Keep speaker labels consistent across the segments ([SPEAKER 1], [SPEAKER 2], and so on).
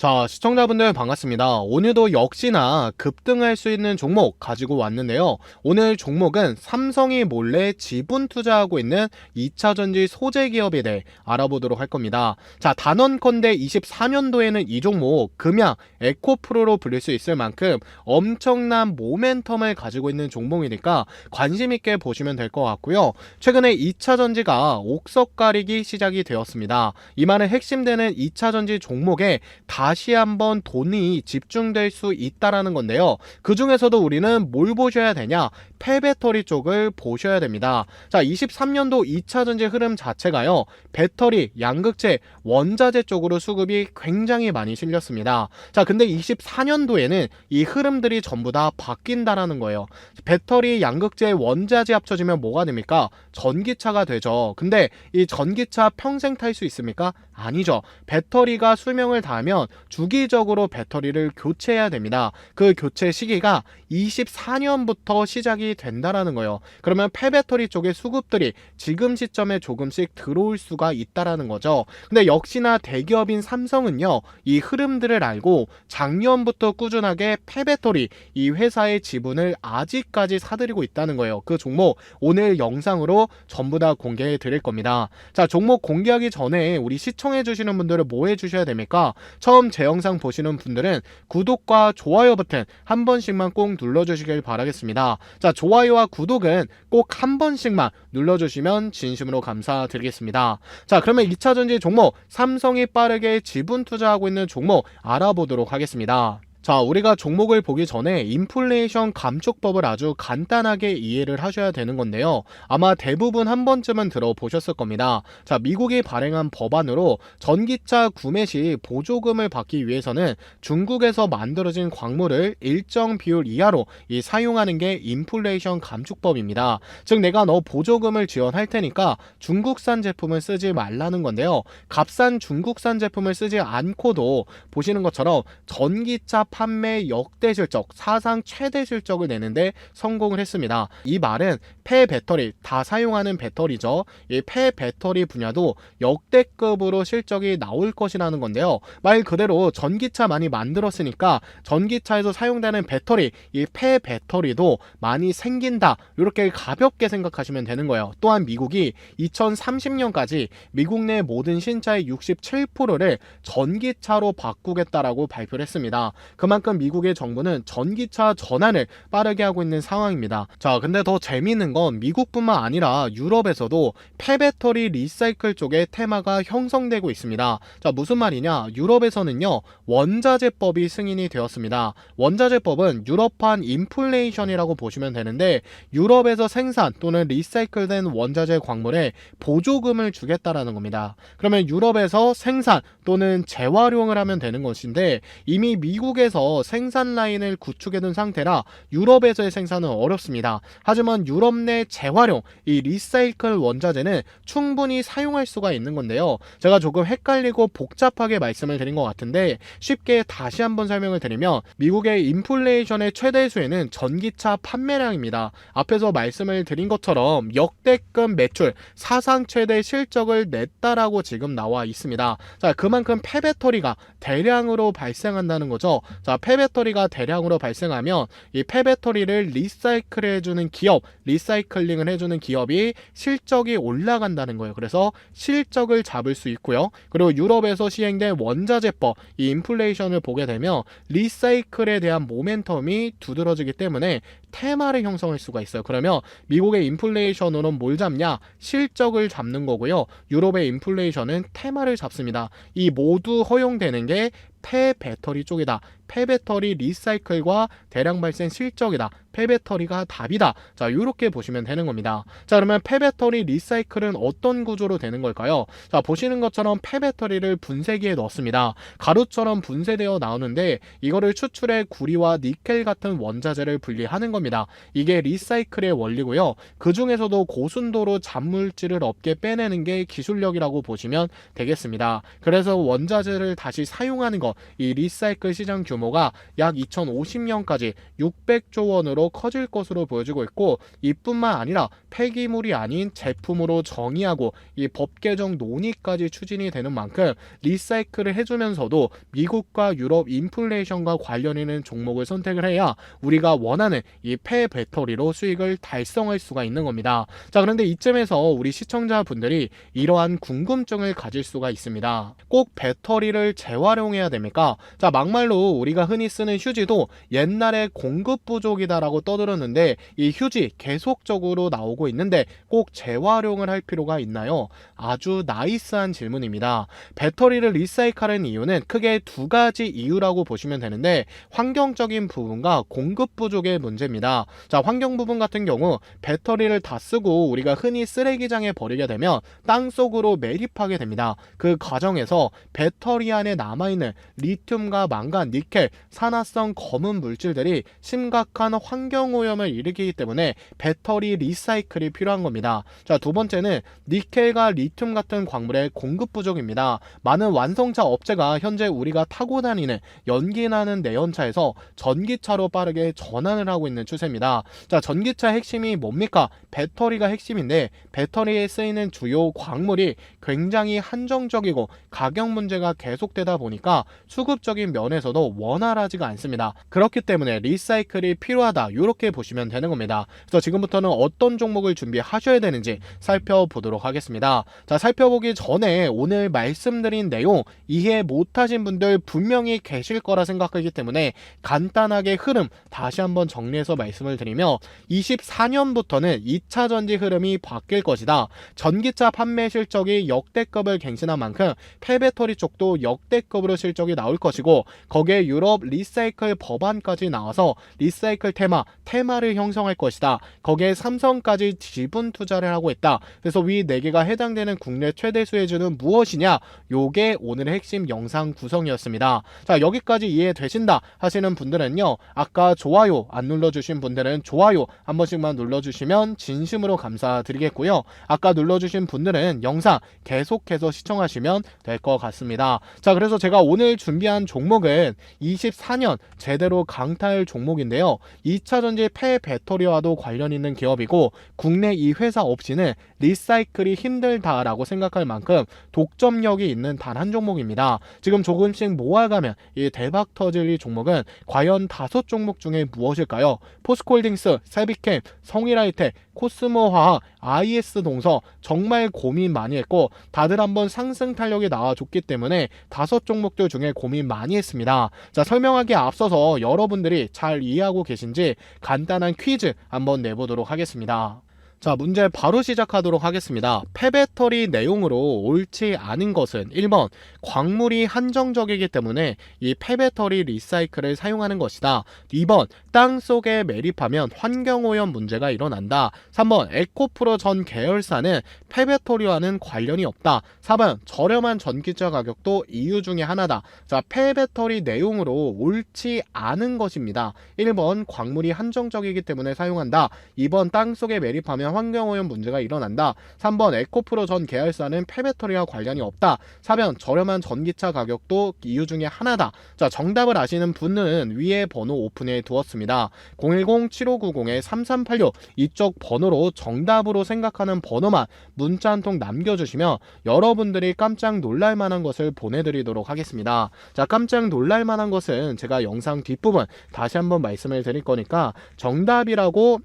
[SPEAKER 1] 자, 시청자분들 반갑습니다. 오늘도 역시나 급등할 수 있는 종목 가지고 왔는데요. 오늘 종목은 삼성이 몰래 지분 투자하고 있는 2차전지 소재 기업에 대해 알아보도록 할 겁니다. 자, 단언컨대 24년도에는 이 종목 금양 에코프로로 불릴 수 있을 만큼 엄청난 모멘텀을 가지고 있는 종목이니까 관심 있게 보시면 될 것 같고요. 최근에 2차전지가 옥석 가리기 시작이 되었습니다. 이 말은 핵심되는 2차전지 종목에 다시 한번 돈이 집중될 수 있다라는 건데요. 그 중에서도 우리는 뭘 보셔야 되냐? 폐배터리 쪽을 보셔야 됩니다. 자, 23년도 2차 전지 흐름 자체가요. 배터리, 양극재, 원자재 쪽으로 수급이 굉장히 많이 실렸습니다. 자, 근데 24년도에는 이 흐름들이 전부 다 바뀐다라는 거예요. 배터리, 양극재, 원자재 합쳐지면 뭐가 됩니까? 전기차가 되죠. 근데 이 전기차 평생 탈 수 있습니까? 아니죠. 배터리가 수명을 다하면 주기적으로 배터리를 교체해야 됩니다. 그 교체 시기가 24년부터 시작이 된다라는 거예요. 그러면 폐배터리 쪽의 수급들이 지금 시점에 조금씩 들어올 수가 있다라는 거죠. 근데 역시나 대기업인 삼성은요, 이 흐름들을 알고 작년부터 꾸준하게 폐배터리 이 회사의 지분을 아직까지 사들이고 있다는 거예요. 그 종목 오늘 영상으로 전부 다 공개해 드릴 겁니다. 자, 종목 공개하기 전에 우리 시청해 주시는 분들은 뭐 해 주셔야 됩니까? 처음 제 영상 보시는 분들은 구독과 좋아요 버튼 한 번씩만 꼭 눌러주시길 바라겠습니다. 자, 좋아요와 구독은 꼭 한 번씩만 눌러주시면 진심으로 감사드리겠습니다. 자, 그러면 2차 전지 종목 삼성이 빠르게 지분 투자하고 있는 종목 알아보도록 하겠습니다. 자, 우리가 종목을 보기 전에 인플레이션 감축법을 아주 간단하게 이해를 하셔야 되는 건데요. 아마 대부분 한 번쯤은 들어보셨을 겁니다. 자, 미국이 발행한 법안으로 전기차 구매 시 보조금을 받기 위해서는 중국에서 만들어진 광물을 일정 비율 이하로 이 사용하는 게 인플레이션 감축법입니다. 즉, 내가 너 보조금을 지원할 테니까 중국산 제품을 쓰지 말라는 건데요. 값싼 중국산 제품을 쓰지 않고도 보시는 것처럼 전기차 판매 역대 실적, 사상 최대 실적을 내는데 성공을 했습니다. 이 말은 폐 배터리, 다 사용하는 배터리죠. 이 폐 배터리 분야도 역대급으로 실적이 나올 것이라는 건데요. 말 그대로 전기차 많이 만들었으니까 전기차에서 사용되는 배터리, 이 폐 배터리도 많이 생긴다. 이렇게 가볍게 생각하시면 되는 거예요. 또한 미국이 2030년까지 미국 내 모든 신차의 67%를 전기차로 바꾸겠다라고 발표를 했습니다. 그만큼 미국의 정부는 전기차 전환을 빠르게 하고 있는 상황입니다. 자, 근데 더 재미있는 건 미국뿐만 아니라 유럽에서도 폐배터리 리사이클 쪽에 테마가 형성되고 있습니다. 자, 무슨 말이냐? 유럽에서는요, 원자재법이 승인이 되었습니다. 원자재법은 유럽판 인플레이션이라고 보시면 되는데, 유럽에서 생산 또는 리사이클된 원자재 광물에 보조금을 주겠다라는 겁니다. 그러면 유럽에서 생산 또는 재활용을 하면 되는 것인데, 이미 미국에 서 생산 라인을 구축해둔 상태라 유럽에서의 생산은 어렵습니다. 하지만 유럽 내 재활용, 이 리사이클 원자재는 충분히 사용할 수가 있는 건데요. 제가 조금 헷갈리고 복잡하게 말씀을 드린 것 같은데 쉽게 다시 한번 설명을 드리면 미국의 인플레이션의 최대 수혜는 전기차 판매량입니다. 앞에서 말씀을 드린 것처럼 역대급 매출, 사상 최대 실적을 냈다라고 지금 나와 있습니다. 자, 그만큼 폐배터리가 대량으로 발생한다는 거죠. 자, 폐배터리가 대량으로 발생하면 이 폐배터리를 리사이클 해주는 기업, 리사이클링을 해주는 기업이 실적이 올라간다는 거예요. 그래서 실적을 잡을 수 있고요. 그리고 유럽에서 시행된 원자재법, 이 인플레이션을 보게 되면 리사이클에 대한 모멘텀이 두드러지기 때문에 테마를 형성할 수가 있어요. 그러면 미국의 인플레이션으로는 뭘 잡냐? 실적을 잡는 거고요. 유럽의 인플레이션은 테마를 잡습니다. 이 모두 허용되는 게 폐배터리 쪽이다. 폐배터리 리사이클과 대량 발생 실적이다. 폐배터리가 답이다. 자, 이렇게 보시면 되는 겁니다. 자, 그러면 폐배터리 리사이클은 어떤 구조로 되는 걸까요? 자, 보시는 것처럼 폐배터리를 분쇄기에 넣습니다. 가루처럼 분쇄되어 나오는데 이거를 추출해 구리와 니켈 같은 원자재를 분리하는 겁니다. 이게 리사이클의 원리고요. 그 중에서도 고순도로 잔물질을 없게 빼내는 게 기술력이라고 보시면 되겠습니다. 그래서 원자재를 다시 사용하는 것, 이 리사이클 시장 규모 가 약 2050년까지 600조 원으로 커질 것으로 보여지고 있고 이뿐만 아니라 폐기물이 아닌 제품으로 정의하고 이 법 개정 논의까지 추진이 되는 만큼 리사이클을 해주면서도 미국과 유럽 인플레이션과 관련 있는 종목을 선택을 해야 우리가 원하는 이 폐 배터리로 수익을 달성할 수가 있는 겁니다. 자, 그런데 이쯤에서 우리 시청자분들이 이러한 궁금증을 가질 수가 있습니다. 꼭 배터리를 재활용해야 됩니까? 자, 막말로 우리 가 흔히 쓰는 휴지도 옛날에 공급 부족이다라고 떠들었는데 이 휴지 계속적으로 나오고 있는데 꼭 재활용을 할 필요가 있나요? 아주 나이스한 질문입니다. 배터리를 리사이클하는 이유는 크게 두 가지 이유라고 보시면 되는데 환경적인 부분과 공급 부족의 문제입니다. 자, 환경 부분 같은 경우 배터리를 다 쓰고 우리가 흔히 쓰레기장에 버리게 되면 땅 속으로 매립하게 됩니다. 그 과정에서 배터리 안에 남아있는 리튬과 망간, 니 켈, 산화성 검은 물질들이 심각한 환경 오염을 일으키기 때문에 배터리 리사이클이 필요한 겁니다. 자, 두 번째는 니켈과 리튬 같은 광물의 공급 부족입니다. 많은 완성차 업체가 현재 우리가 타고 다니는 연기 나는 내연차에서 전기차로 빠르게 전환을 하고 있는 추세입니다. 자, 전기차 핵심이 뭡니까? 배터리가 핵심인데 배터리에 쓰이는 주요 광물이 굉장히 한정적이고 가격 문제가 계속되다 보니까 수급적인 면에서도 원활하지가 않습니다. 그렇기 때문에 리사이클이 필요하다. 이렇게 보시면 되는 겁니다. 그래서 지금부터는 어떤 종목을 준비하셔야 되는지 살펴보도록 하겠습니다. 자, 살펴보기 전에 오늘 말씀드린 내용 이해 못하신 분들 분명히 계실 거라 생각하기 때문에 간단하게 흐름 다시 한번 정리해서 말씀을 드리며 24년부터는 2차 전지 흐름이 바뀔 것이다. 전기차 판매 실적이 역대급을 갱신한 만큼 폐배터리 쪽도 역대급으로 실적이 나올 것이고 거기에 유럽 리사이클 법안까지 나와서 리사이클 테마, 테마를 형성할 것이다. 거기에 삼성까지 지분 투자를 하고 있다. 그래서 위 4개가 해당되는 국내 최대 수혜주는 무엇이냐? 요게 오늘의 핵심 영상 구성이었습니다. 자, 여기까지 이해되신다 하시는 분들은요. 아까 좋아요 안 눌러주신 분들은 좋아요 한 번씩만 눌러주시면 진심으로 감사드리겠고요. 아까 눌러주신 분들은 영상 계속해서 시청하시면 될 것 같습니다. 자, 그래서 제가 오늘 준비한 종목은 24년 제대로 강탈 종목인데요. 2차 전지 폐 배터리와도 관련 있는 기업이고 국내 이 회사 없이는 리사이클이 힘들다라고 생각할 만큼 독점력이 있는 단 한 종목입니다. 지금 조금씩 모아가면 이 대박 터질 이 종목은 과연 다섯 종목 중에 무엇일까요? 포스코홀딩스, 세비캠, 성일하이텍, 코스모 화학, IS 동서 정말 고민 많이 했고 다들 한번 상승 탄력이 나와줬기 때문에 다섯 종목들 중에 고민 많이 했습니다. 자 설명하기에 앞서서 여러분들이 잘 이해하고 계신지 간단한 퀴즈 한번 내보도록 하겠습니다. 자, 문제 바로 시작하도록 하겠습니다. 폐배터리 내용으로 옳지 않은 것은 1번, 광물이 한정적이기 때문에 이 폐배터리 리사이클을 사용하는 것이다. 2번, 땅 속에 매립하면 환경오염 문제가 일어난다. 3번, 에코프로 전 계열사는 폐배터리와는 관련이 없다. 4번, 저렴한 전기차 가격도 이유 중에 하나다. 자, 폐배터리 내용으로 옳지 않은 것입니다. 1번, 광물이 한정적이기 때문에 사용한다. 2번, 땅 속에 매립하면 환경오염 문제가 일어난다. 3번 에코프로 전 계열사는 폐배터리와 관련이 없다. 4번 저렴한 전기차 가격도 이유 중에 하나다. 자 정답을 아시는 분은 위에 번호 오픈해 두었습니다. 010-7590-3386 이쪽 번호로 정답으로 생각하는 번호만 문자 한 통 남겨주시면 여러분들이 깜짝 놀랄 만한 것을 보내드리도록 하겠습니다. 자 깜짝 놀랄 만한 것은 제가 영상 뒷부분 다시 한번 말씀을 드릴 거니까 정답이라고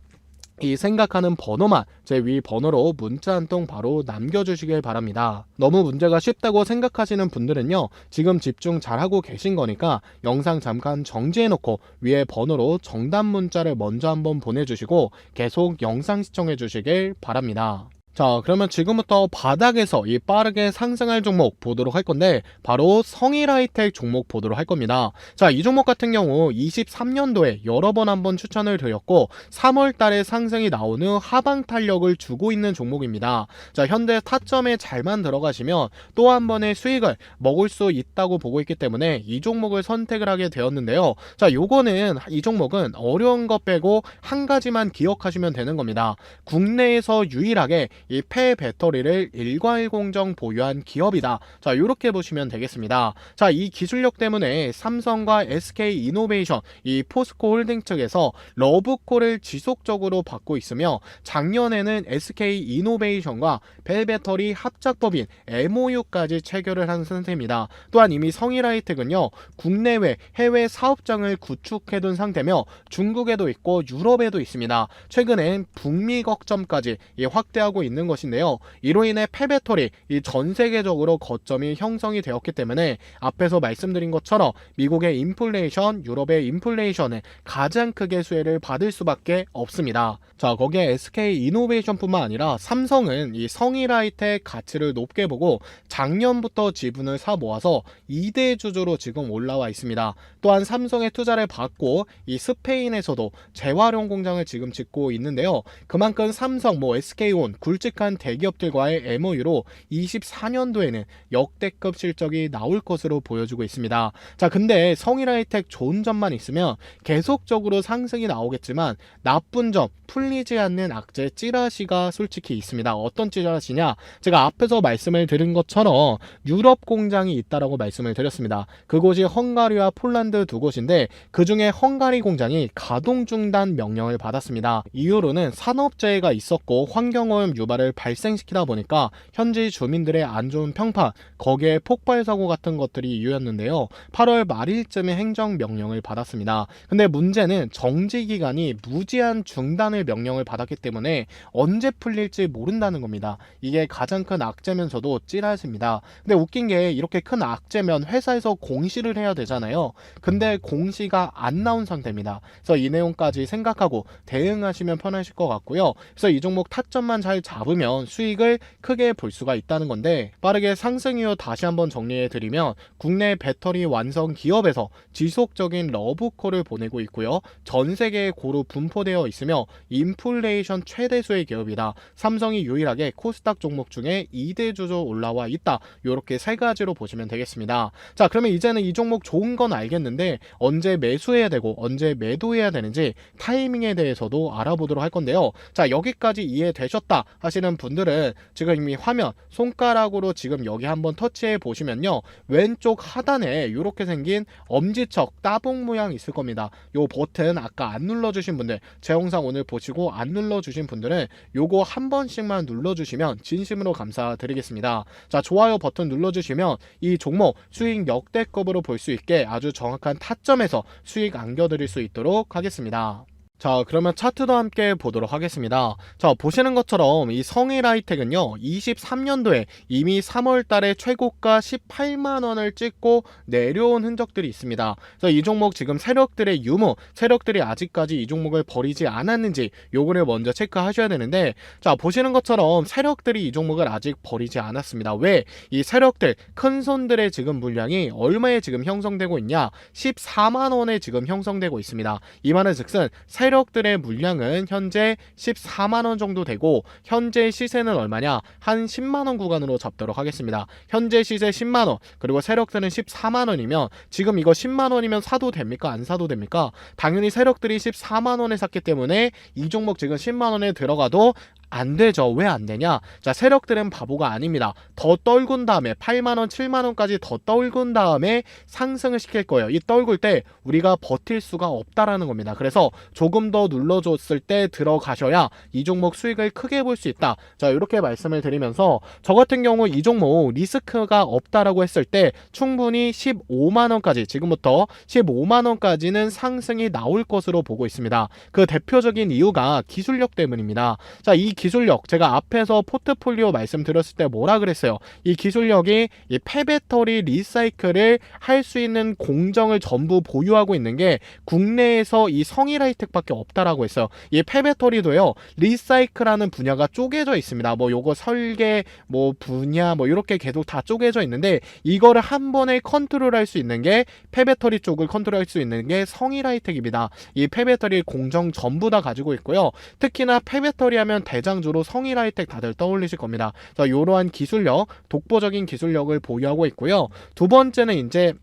[SPEAKER 1] 이 생각하는 번호만 제 위 번호로 문자 한 통 바로 남겨주시길 바랍니다. 너무 문제가 쉽다고 생각하시는 분들은요, 지금 집중 잘하고 계신 거니까 영상 잠깐 정지해놓고 위에 번호로 정답 문자를 먼저 한번 보내주시고 계속 영상 시청해 주시길 바랍니다. 자, 그러면 지금부터 바닥에서 이 빠르게 상승할 종목 보도록 할 건데, 바로 성일 하이텍 종목 보도록 할 겁니다. 자, 이 종목 같은 경우 23년도에 여러 번 한번 추천을 드렸고, 3월 달에 상승이 나온 후 하방 탄력을 주고 있는 종목입니다. 자, 현재 타점에 잘만 들어가시면 또 한 번의 수익을 먹을 수 있다고 보고 있기 때문에 이 종목을 선택을 하게 되었는데요. 자, 요거는 이 종목은 어려운 것 빼고 한 가지만 기억하시면 되는 겁니다. 국내에서 유일하게 이 폐 배터리를 일괄공정 보유한 기업이다. 자, 이렇게 보시면 되겠습니다. 자, 이 기술력 때문에 삼성과 SK 이노베이션, 이 포스코 홀딩 측에서 러브콜을 지속적으로 받고 있으며 작년에는 SK 이노베이션과 벨 배터리 합작법인 MOU까지 체결을 한 상태입니다. 또한 이미 성일하이텍은요 국내외 해외 사업장을 구축해둔 상태며 중국에도 있고 유럽에도 있습니다. 최근엔 북미 거점까지 확대하고 있는 것인데요. 이로 인해 폐배터리 이 전 세계적으로 거점이 형성이 되었기 때문에 앞에서 말씀드린 것처럼 미국의 인플레이션, 유럽의 인플레이션에 가장 크게 수혜를 받을 수밖에 없습니다. 자 거기에 SK 이노베이션뿐만 아니라 삼성은 이 성일하이텍 가치를 높게 보고 작년부터 지분을 사 모아서 2대 주주로 지금 올라와 있습니다. 또한 삼성의 투자를 받고 이 스페인에서도 재활용 공장을 지금 짓고 있는데요. 그만큼 삼성, 뭐 SK온 굵직한 대기업들과의 MOU로 24년도에는 역대급 실적이 나올 것으로 보여주고 있습니다. 자, 근데 성일 하이텍 좋은 점만 있으면 계속적으로 상승이 나오겠지만 나쁜 점 풀리지 않는 악재 찌라시가 솔직히 있습니다. 어떤 찌라시냐? 제가 앞에서 말씀을 드린 것처럼 유럽 공장이 있다라고 말씀을 드렸습니다. 그곳이 헝가리와 폴란드 두 곳인데 그 중에 헝가리 공장이 가동 중단 명령을 받았습니다. 이유로는 산업재해가 있었고 환경오염 유발 을 발생시키다 보니까 현지 주민들의 안 좋은 평판, 거기에 폭발 사고 같은 것들이 이유였는데요. 8월 말일쯤에 행정 명령을 받았습니다. 근데 문제는 정지 기간이 무제한 중단을 명령을 받았기 때문에 언제 풀릴지 모른다는 겁니다. 이게 가장 큰 악재면서도 찌라십니다. 근데 웃긴 게 이렇게 큰 악재면 회사에서 공시를 해야 되잖아요. 근데 공시가 안 나온 상태입니다. 그래서 이 내용까지 생각하고 대응하시면 편하실 것 같고요. 그래서 이 종목 타점만 잘 잡으면 수익을 크게 볼 수가 있다는 건데 빠르게 상승 이후 다시 한번 정리해 드리면 국내 배터리 완성 기업에서 지속적인 러브콜을 보내고 있고요. 전 세계에 고루 분포되어 있으며 인플레이션 최대수의 기업이다. 삼성이 유일하게 코스닥 종목 중에 2대 주조 올라와 있다. 이렇게 세 가지로 보시면 되겠습니다. 자, 그러면 이제는 이 종목 좋은 건 알겠는데 언제 매수해야 되고 언제 매도해야 되는지 타이밍에 대해서도 알아보도록 할 건데요. 자, 여기까지 이해되셨다 하시 는 분들은 지금 이미 화면 손가락으로 지금 여기 한번 터치해 보시면요. 왼쪽 하단에 이렇게 생긴 엄지척 따봉 모양 있을 겁니다. 요 버튼 아까 안 눌러주신 분들 제 영상 오늘 보시고 안 눌러주신 분들은 요거 한 번씩만 눌러주시면 진심으로 감사드리겠습니다. 자 좋아요 버튼 눌러주시면 이 종목 수익 역대급으로 볼 수 있게 아주 정확한 타점에서 수익 안겨드릴 수 있도록 하겠습니다. 자 그러면 차트도 함께 보도록 하겠습니다. 자 보시는 것처럼 이 성일 하이텍은요 23년도에 이미 3월 달에 최고가 18만원을 찍고 내려온 흔적들이 있습니다. 그래서 이 종목 지금 세력들의 유무 세력들이 아직까지 이 종목을 버리지 않았는지 요거를 먼저 체크하셔야 되는데 자 보시는 것처럼 세력들이 이 종목을 아직 버리지 않았습니다. 왜? 이 세력들 큰 손들의 지금 물량이 얼마에 지금 형성되고 있냐? 14만원에 지금 형성되고 있습니다. 이 말은 즉슨 세 력들의 물량은 현재 14만원 정도 되고 현재 시세는 얼마냐? 한 10만원 구간으로 잡도록 하겠습니다. 현재 시세 10만원 그리고 세력들은 14만원이면 지금 이거 10만원이면 사도 됩니까? 안 사도 됩니까? 당연히 세력들이 14만원에 샀기 때문에 이 종목 지금 10만원에 들어가도 안 되죠. 왜 안 되냐? 자, 세력들은 바보가 아닙니다. 더 떨군 다음에 8만 원, 7만 원까지 더 떨군 다음에 상승을 시킬 거예요. 이 떨굴 때 우리가 버틸 수가 없다라는 겁니다. 그래서 조금 더 눌러줬을 때 들어가셔야 이 종목 수익을 크게 볼 수 있다. 자, 이렇게 말씀을 드리면서 저 같은 경우 이 종목 리스크가 없다라고 했을 때 충분히 15만 원까지 지금부터 15만 원까지는 상승이 나올 것으로 보고 있습니다. 그 대표적인 이유가 기술력 때문입니다. 자, 이 기술력 제가 앞에서 포트폴리오 말씀드렸을 때 뭐라 그랬어요? 이 기술력이 이 폐배터리 리사이클을 할 수 있는 공정을 전부 보유하고 있는 게 국내에서 이 성일하이텍밖에 없다라고 했어요. 이 폐배터리도요 리사이클하는 분야가 쪼개져 있습니다. 뭐 요거 설계 뭐 분야 뭐 이렇게 계속 다 쪼개져 있는데 이거를 한 번에 컨트롤할 수 있는 게 폐배터리 쪽을 컨트롤할 수 있는 게 성일하이텍입니다. 이 폐배터리 공정 전부 다 가지고 있고요. 특히나 폐배터리 하면 대 장주로 성일 하이텍 다들 떠올리실 겁니다. 자, 이러한 기술력, 독보적인 기술력을 보유하고 있고요. 두 번째는 이제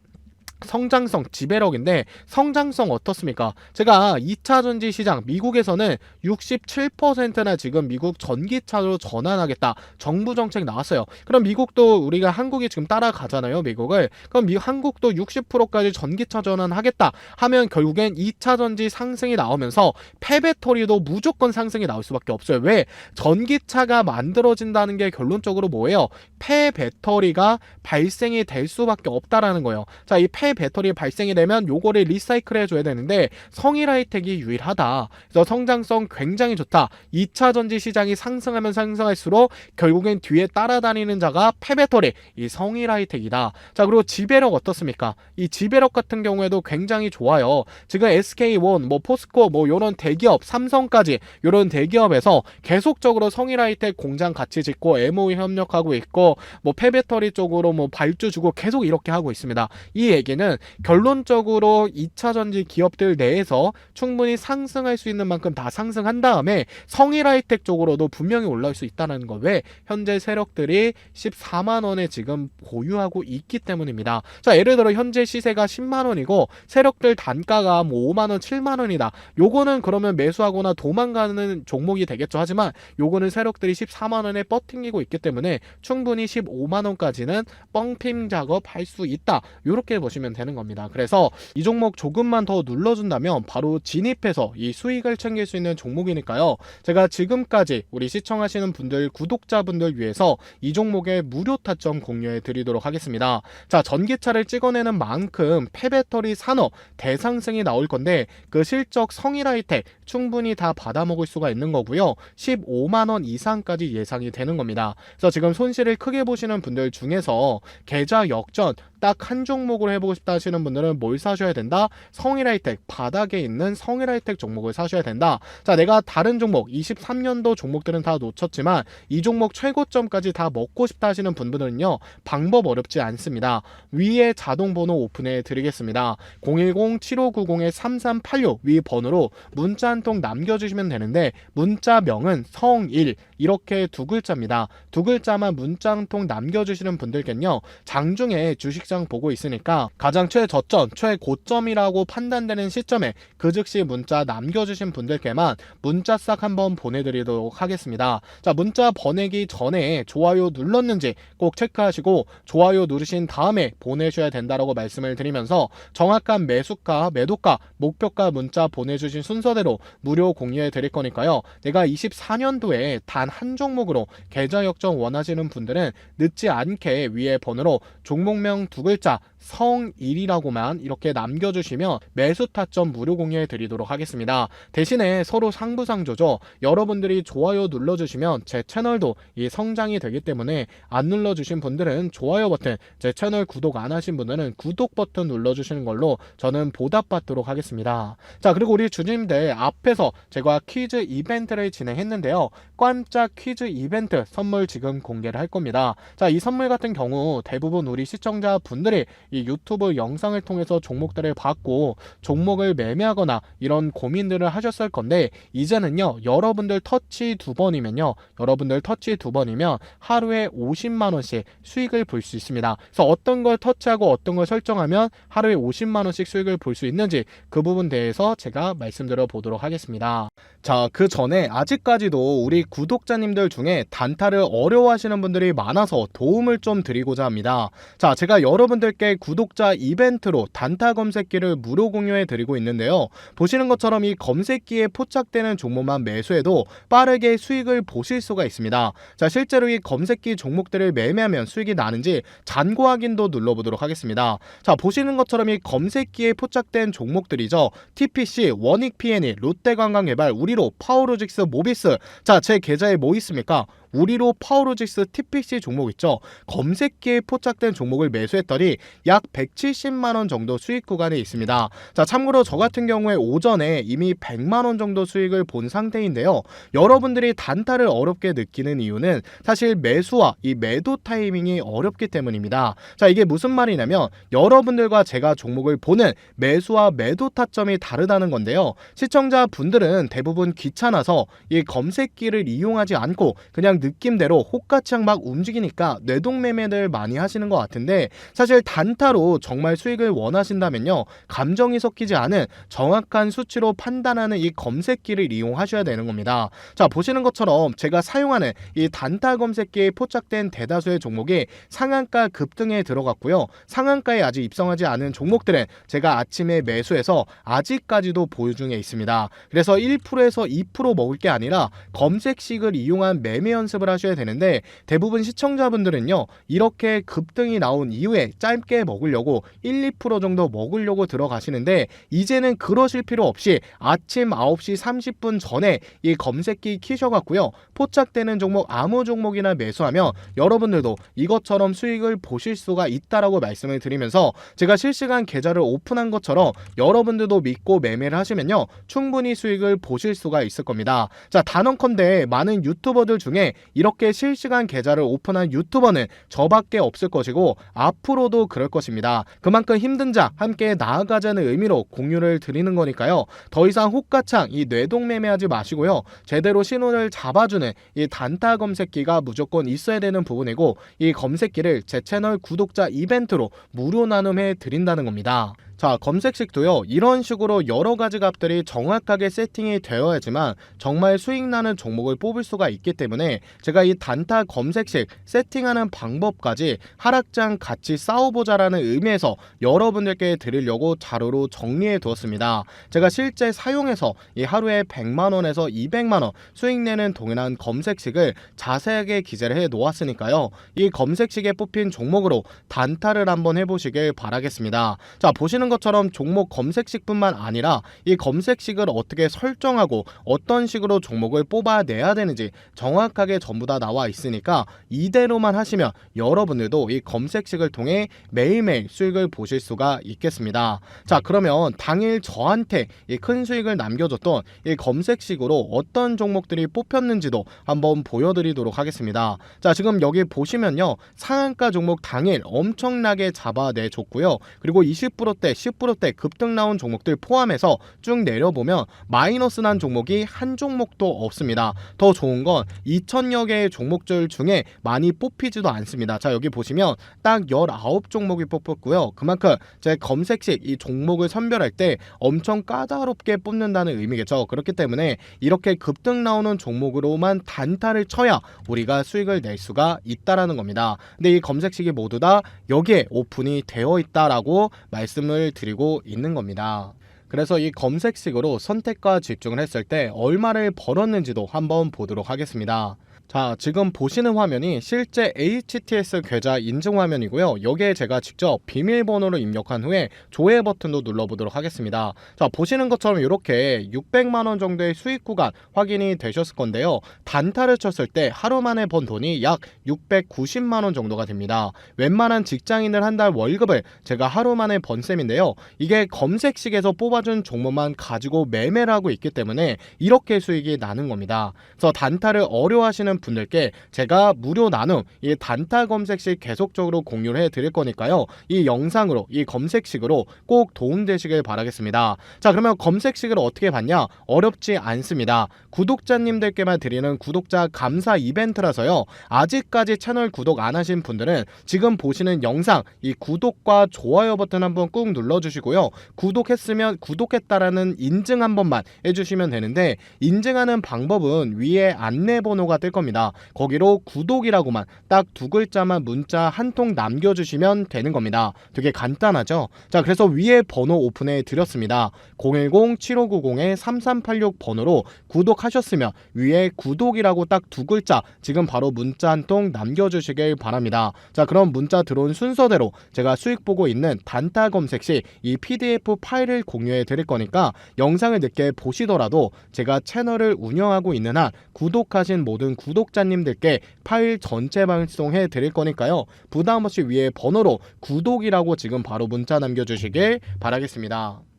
[SPEAKER 1] 성장성 지배력인데 성장성 어떻습니까? 제가 2차 전지 시장 미국에서는 67%나 지금 미국 전기차로 전환하겠다. 정부 정책 나왔어요. 그럼 미국도 우리가 한국이 지금 따라가잖아요. 미국을. 그럼 미 한국도 60%까지 전기차 전환하겠다 하면 결국엔 2차 전지 상승이 나오면서 폐배터리도 무조건 상승이 나올 수밖에 없어요. 왜? 전기차가 만들어진다는 게 결론적으로 뭐예요? 폐배터리가 발생이 될 수밖에 없다라는 거예요. 자, 이폐 배터리 발생이 되면 요거를 리사이클 해줘야 되는데 성일 하이텍이 유일하다. 그래서 성장성 굉장히 좋다. 2차 전지 시장이 상승하면 상승할수록 결국엔 뒤에 따라다니는 자가 폐배터리, 이 성일 하이텍이다. 자, 그리고 지배력 어떻습니까? 이 지배력 같은 경우에도 굉장히 좋아요. 지금 SK1, 뭐 포스코, 뭐 요런 대기업, 삼성까지 요런 대기업에서 계속적으로 성일 하이텍 공장 같이 짓고 MOU 협력하고 있고 뭐 폐배터리 쪽으로 뭐 발주 주고 계속 이렇게 하고 있습니다. 이 얘기는 결론적으로 2차 전지 기업들 내에서 충분히 상승할 수 있는 만큼 다 상승한 다음에 성일 하이텍 쪽으로도 분명히 올라올 수 있다는 거. 왜? 현재 세력들이 14만 원에 지금 보유하고 있기 때문입니다. 자, 예를 들어 현재 시세가 10만 원이고 세력들 단가가 뭐 5만 원, 7만 원이다. 요거는 그러면 매수하거나 도망가는 종목이 되겠죠. 하지만 요거는 세력들이 14만 원에 뻗팅기고 있기 때문에 충분히 15만 원까지는 뻥핑 작업할 수 있다. 요렇게 보시면 되는 겁니다. 그래서 이 종목 조금만 더 눌러준다면 바로 진입해서 이 수익을 챙길 수 있는 종목이니까요. 제가 지금까지 우리 시청하시는 분들 구독자분들 위해서 이 종목의 무료 타점 공유해 드리도록 하겠습니다. 자, 전기차를 찍어내는 만큼 폐배터리 산업 대상승이 나올 건데 그 실적 성일 하이텍 충분히 다 받아먹을 수가 있는 거고요. 15만 원 이상까지 예상이 되는 겁니다. 그래서 지금 손실을 크게 보시는 분들 중에서 계좌 역전 딱 한 종목으로 해보고 싶다 하시는 분들은 뭘 사셔야 된다? 성일 하이텍 바닥에 있는 성일 하이텍 종목을 사셔야 된다. 자, 내가 다른 종목 23년도 종목들은 다 놓쳤지만 이 종목 최고점까지 다 먹고 싶다 하시는 분들은요 방법 어렵지 않습니다. 위에 자동 번호 오픈해 드리겠습니다. 010-7590-3386 위 번호로 문자 한 통 남겨주시면 되는데 문자명은 성일 이렇게 두 글자입니다. 두 글자만 문자 한 통 남겨주시는 분들께는요 장중에 주식장 보고 있으니까 가장 최저점, 최고점이라고 판단되는 시점에 그 즉시 문자 남겨주신 분들께만 문자 싹 한번 보내드리도록 하겠습니다. 자 문자 보내기 전에 좋아요 눌렀는지 꼭 체크하시고 좋아요 누르신 다음에 보내셔야 된다라고 말씀을 드리면서 정확한 매수가, 매도가, 목표가 문자 보내주신 순서대로 무료 공유해 드릴 거니까요. 내가 24년도에 단 한 종목으로 계좌 역전 원하시는 분들은 늦지 않게 위에 번호로 종목명 두 글자 성일이라고만 이렇게 남겨주시면 매수 타점 무료 공유해 드리도록 하겠습니다. 대신에 서로 상부상조죠. 여러분들이 좋아요 눌러주시면 제 채널도 이 성장이 되기 때문에 안 눌러주신 분들은 좋아요 버튼, 제 채널 구독 안 하신 분들은 구독 버튼 눌러주시는 걸로 저는 보답받도록 하겠습니다. 자 그리고 우리 주님들 앞에서 제가 퀴즈 이벤트를 진행했는데요. 깜짝 퀴즈 이벤트 선물 지금 공개를 할 겁니다. 자 이 선물 같은 경우 대부분 우리 시청자 분들이 이 유튜브 영상을 통해서 종목들을 받고 종목을 매매하거나 이런 고민들을 하셨을 건데 이제는요 여러분들 터치 두 번이면요 여러분들 터치 두 번이면 하루에 50만 원씩 수익을 볼 수 있습니다. 그래서 어떤 걸 터치하고 어떤 걸 설정하면 하루에 50만 원씩 수익을 볼 수 있는지 그 부분 대해서 제가 말씀드려 보도록 하겠습니다. 자, 그 전에 아직까지도 우리 구독자님들 중에 단타를 어려워하시는 분들이 많아서 도움을 좀 드리고자 합니다. 자, 제가 여러분들께 구독자 이벤트로 단타 검색기를 무료 공유해 드리고 있는데요. 보시는 것처럼 이 검색기에 포착되는 종목만 매수해도 빠르게 수익을 보실 수가 있습니다. 자, 실제로 이 검색기 종목들을 매매하면 수익이 나는지 잔고 확인도 눌러보도록 하겠습니다. 자, 보시는 것처럼 이 검색기에 포착된 종목들이죠. TPC, 원익 P&E, 롯데관광개발, 우리 로, 파워로직스, 모비스. 자, 제 계좌에 뭐 있습니까? 우리로 파워로직스 TPC 종목 있죠. 검색기에 포착된 종목을 매수했더니 약 170만 원 정도 수익 구간에 있습니다. 자, 참고로 저 같은 경우에 오전에 이미 100만 원 정도 수익을 본 상태인데요. 여러분들이 단타를 어렵게 느끼는 이유는 사실 매수와 이 매도 타이밍이 어렵기 때문입니다. 자, 이게 무슨 말이냐면 여러분들과 제가 종목을 보는 매수와 매도 타점이 다르다는 건데요. 시청자 분들은 대부분 귀찮아서 이 검색기를 이용하지 않고 그냥 느낌대로 호가창 막 움직이니까 뇌동매매를 많이 하시는 것 같은데 사실 단타로 정말 수익을 원하신다면요 감정이 섞이지 않은 정확한 수치로 판단하는 이 검색기를 이용하셔야 되는 겁니다. 자 보시는 것처럼 제가 사용하는 이 단타 검색기에 포착된 대다수의 종목이 상한가 급등에 들어갔고요. 상한가에 아직 입성하지 않은 종목들은 제가 아침에 매수해서 아직까지도 보유 중에 있습니다. 그래서 1%에서 2% 먹을 게 아니라 검색식을 이용한 매매 연습 을 하셔야 되는데 대부분 시청자분들은요 이렇게 급등이 나온 이후에 짧게 먹으려고 1, 2% 정도 먹으려고 들어가시는데 이제는 그러실 필요 없이 아침 9시 30분 전에 이 검색기 키셔갖고요 포착되는 종목 아무 종목이나 매수하면 여러분들도 이것처럼 수익을 보실 수가 있다라고 말씀을 드리면서 제가 실시간 계좌를 오픈한 것처럼 여러분들도 믿고 매매를 하시면요 충분히 수익을 보실 수가 있을 겁니다. 자 단언컨대 많은 유튜버들 중에 이렇게 실시간 계좌를 오픈한 유튜버는 저밖에 없을 것이고 앞으로도 그럴 것입니다. 그만큼 힘든 자 함께 나아가자는 의미로 공유를 드리는 거니까요. 더 이상 호가창 이 뇌동매매하지 마시고요. 제대로 신호를 잡아주는 이 단타 검색기가 무조건 있어야 되는 부분이고 이 검색기를 제 채널 구독자 이벤트로 무료 나눔해 드린다는 겁니다. 자, 검색식도요, 이런 식으로 여러 가지 값들이 정확하게 세팅이 되어야지만 정말 수익 나는 종목을 뽑을 수가 있기 때문에 제가 이 단타 검색식 세팅하는 방법까지 하락장 같이 싸워보자라는 의미에서 여러분들께 드리려고 자료로 정리해 두었습니다. 제가 실제 사용해서 이 하루에 100만 원에서 200만 원 수익 내는 동일한 검색식을 자세하게 기재를 해 놓았으니까요. 이 검색식에 뽑힌 종목으로 단타를 한번 해보시길 바라겠습니다. 자, 보시는 것처럼 종목 검색식뿐만 아니라 이 검색식을 어떻게 설정하고 어떤 식으로 종목을 뽑아내야 되는지 정확하게 전부 다 나와 있으니까 이대로만 하시면 여러분들도 이 검색식을 통해 매일매일 수익을 보실 수가 있겠습니다. 자 그러면 당일 저한테 이 큰 수익을 남겨줬던 이 검색식으로 어떤 종목들이 뽑혔는지도 한번 보여드리도록 하겠습니다. 자 지금 여기 보시면요 상한가 종목 당일 엄청나게 잡아내줬고요. 그리고 20%대 10%대 급등 나온 종목들 포함해서 쭉 내려보면 마이너스 난 종목이 한 종목도 없습니다. 더 좋은 건 2천여 개의 종목들 중에 많이 뽑히지도 않습니다. 자, 여기 보시면 딱 19종목이 뽑혔고요. 그만큼 제 검색식 이 종목을 선별할 때 엄청 까다롭게 뽑는다는 의미겠죠. 그렇기 때문에 이렇게 급등 나오는 종목으로만 단타를 쳐야 우리가 수익을 낼 수가 있다라는 겁니다. 근데 이 검색식이 모두 다 여기에 오픈이 되어 있다라고 말씀을 드리고 있는 겁니다. 그래서 이 검색식으로 선택과 집중을 했을 때 얼마를 벌었는지도 한번 보도록 하겠습니다. 자, 지금 보시는 화면이 실제 HTS 계좌 인증 화면이고요. 여기에 제가 직접 비밀번호를 입력한 후에 조회 버튼도 눌러보도록 하겠습니다. 자, 보시는 것처럼 이렇게 600만 원 정도의 수익 구간 확인이 되셨을 건데요. 단타를 쳤을 때 하루 만에 번 돈이 약 690만 원 정도가 됩니다. 웬만한 직장인들 한 달 월급을 제가 하루 만에 번 셈인데요. 이게 검색식에서 뽑아준 종목만 가지고 매매를 하고 있기 때문에 이렇게 수익이 나는 겁니다. 그래서 단타를 어려워하시는 분들께 제가 무료 나눔 이 단타 검색식 계속적으로 공유를 해 드릴 거니까요. 이 영상으로 이 검색식으로 꼭 도움되시길 바라겠습니다. 자, 그러면 검색식을 어떻게 받냐? 어렵지 않습니다. 구독자님들께만 드리는 구독자 감사 이벤트라서요. 아직까지 채널 구독 안 하신 분들은 지금 보시는 영상 이 구독과 좋아요 버튼 한번 꾹 눌러 주시고요. 구독했으면 구독했다라는 인증 한 번만 해 주시면 되는데 인증하는 방법은 위에 안내 번호가 뜰 겁니다. 겁니다. 거기로 구독이라고만 딱 두 글자만 문자 한 통 남겨주시면 되는 겁니다. 되게 간단하죠? 자, 그래서 위에 번호 오픈해 드렸습니다. 010-7590-3386 번호로 구독하셨으면 위에 구독이라고 딱 두 글자 지금 바로 문자 한 통 남겨주시길 바랍니다. 자, 그럼 문자 들어온 순서대로 제가 수익 보고 있는 단타 검색 시 이 PDF 파일을 공유해 드릴 거니까 영상을 늦게 보시더라도 제가 채널을 운영하고 있는 한 구독하신 모든 구독 구독자님들께 파일 전체 발송해 드릴 거니까요. 부담 없이 위에 번호로 구독이라고 지금 바로 문자 남겨주시길 바라겠습니다.